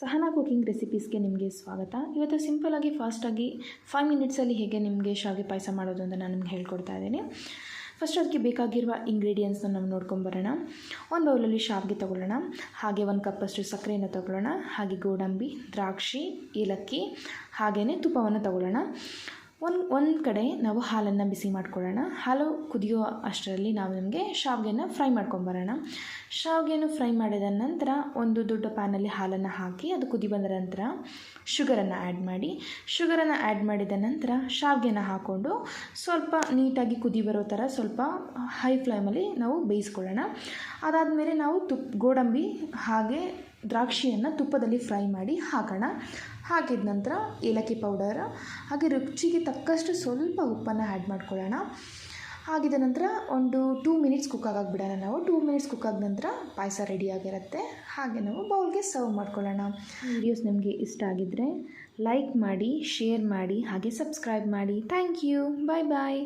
Sahana cooking ರೆಸಿಪೀಸ್ಗೆ ನಿಮಗೆ ಸ್ವಾಗತ. ಇವತ್ತು ಸಿಂಪಲಾಗಿ ಫಾಸ್ಟಾಗಿ ಫೈವ್ ಮಿನಿಟ್ಸಲ್ಲಿ ಹೇಗೆ ನಿಮಗೆ ಶಾವಿಗೆ ಪಾಯಸ ಮಾಡೋದು ಅಂತ ನಾನು ನಿಮ್ಗೆ ಹೇಳ್ಕೊಡ್ತಾ ಇದ್ದೀನಿ. ಫಸ್ಟ್ ಅದಕ್ಕೆ ಬೇಕಾಗಿರುವ ಇಂಗ್ರೀಡಿಯೆಂಟ್ಸ್ನ ನಾವು ನೋಡ್ಕೊಂಬರೋಣ ಒಂದು ಬೌಲಲ್ಲಿ ಶಾವಿಗೆ ತೊಗೊಳ್ಳೋಣ. ಹಾಗೆ ಒಂದು ಕಪ್ಪಷ್ಟು ಸಕ್ಕರೆಯನ್ನು ತೊಗೊಳ್ಳೋಣ. ಹಾಗೆ ಗೋಡಂಬಿ, ದ್ರಾಕ್ಷಿ, ಏಲಕ್ಕಿ ಹಾಗೆಯೇ ತುಪ್ಪವನ್ನು ತೊಗೊಳ್ಳೋಣ. ಒಂದು ಒಂದು ಕಡೆ ನಾವು ಹಾಲನ್ನು ಬಿಸಿ ಮಾಡ್ಕೊಳ್ಳೋಣ. ಹಾಲು ಕುದಿಯೋ ಅಷ್ಟರಲ್ಲಿ ನಾವು ನಿಮಗೆ ಶಾವಿಗೆನ ಫ್ರೈ ಮಾಡ್ಕೊಂಬರೋಣ ಶಾವಿಗೆಯನ್ನು ಫ್ರೈ ಮಾಡಿದ ನಂತರ ಒಂದು ದೊಡ್ಡ ಪ್ಯಾನಲ್ಲಿ ಹಾಲನ್ನು ಹಾಕಿ ಅದು ಕುದಿ ಬಂದ ನಂತರ ಶುಗರನ್ನು ಆ್ಯಡ್ ಮಾಡಿ, ಶುಗರನ್ನು ಆ್ಯಡ್ ಮಾಡಿದ ನಂತರ ಶಾವಿಗೆನ ಹಾಕ್ಕೊಂಡು ಸ್ವಲ್ಪ ನೀಟಾಗಿ ಕುದಿ ಬರೋ ಥರ ಸ್ವಲ್ಪ ಹೈ ಫ್ಲೇಮಲ್ಲಿ ನಾವು ಬೇಯಿಸ್ಕೊಳ್ಳೋಣ. ಅದಾದಮೇಲೆ ನಾವು ತುಪ್ಪ ಗೋಡಂಬಿ ಹಾಗೆ ದ್ರಾಕ್ಷಿಯನ್ನು ತುಪ್ಪದಲ್ಲಿ ಫ್ರೈ ಮಾಡಿ ಹಾಕೋಣ. ಹಾಕಿದ ನಂತರ ಏಲಕ್ಕಿ ಪೌಡರ್ ಹಾಗೆ ರುಚಿಗೆ ತಕ್ಕಷ್ಟು ಸ್ವಲ್ಪ ಉಪ್ಪನ್ನು ಆ್ಯಡ್ ಮಾಡ್ಕೊಳ್ಳೋಣ. ಹಾಗಿದ ನಂತರ ಒಂದು ಟೂ ಮಿನಿಟ್ಸ್ ಕುಕ್ ನಾವು. ಟೂ ಮಿನಿಟ್ಸ್ ಕುಕ್ ಆದ ನಂತರ ಪಾಯಸ ರೆಡಿಯಾಗಿರುತ್ತೆ ಹಾಗೆ ನಾವು ಬೌಲ್ಗೆ ಸರ್ವ್ ಮಾಡ್ಕೊಳ್ಳೋಣ. ವಿಡಿಯೋಸ್ ನಿಮಗೆ ಇಷ್ಟ ಆಗಿದ್ದರೆ ಲೈಕ್ ಮಾಡಿ ಶೇರ್ ಮಾಡಿ, ಹಾಗೆ ಸಬ್ಸ್ಕ್ರೈಬ್ ಮಾಡಿ. Thank you bye bye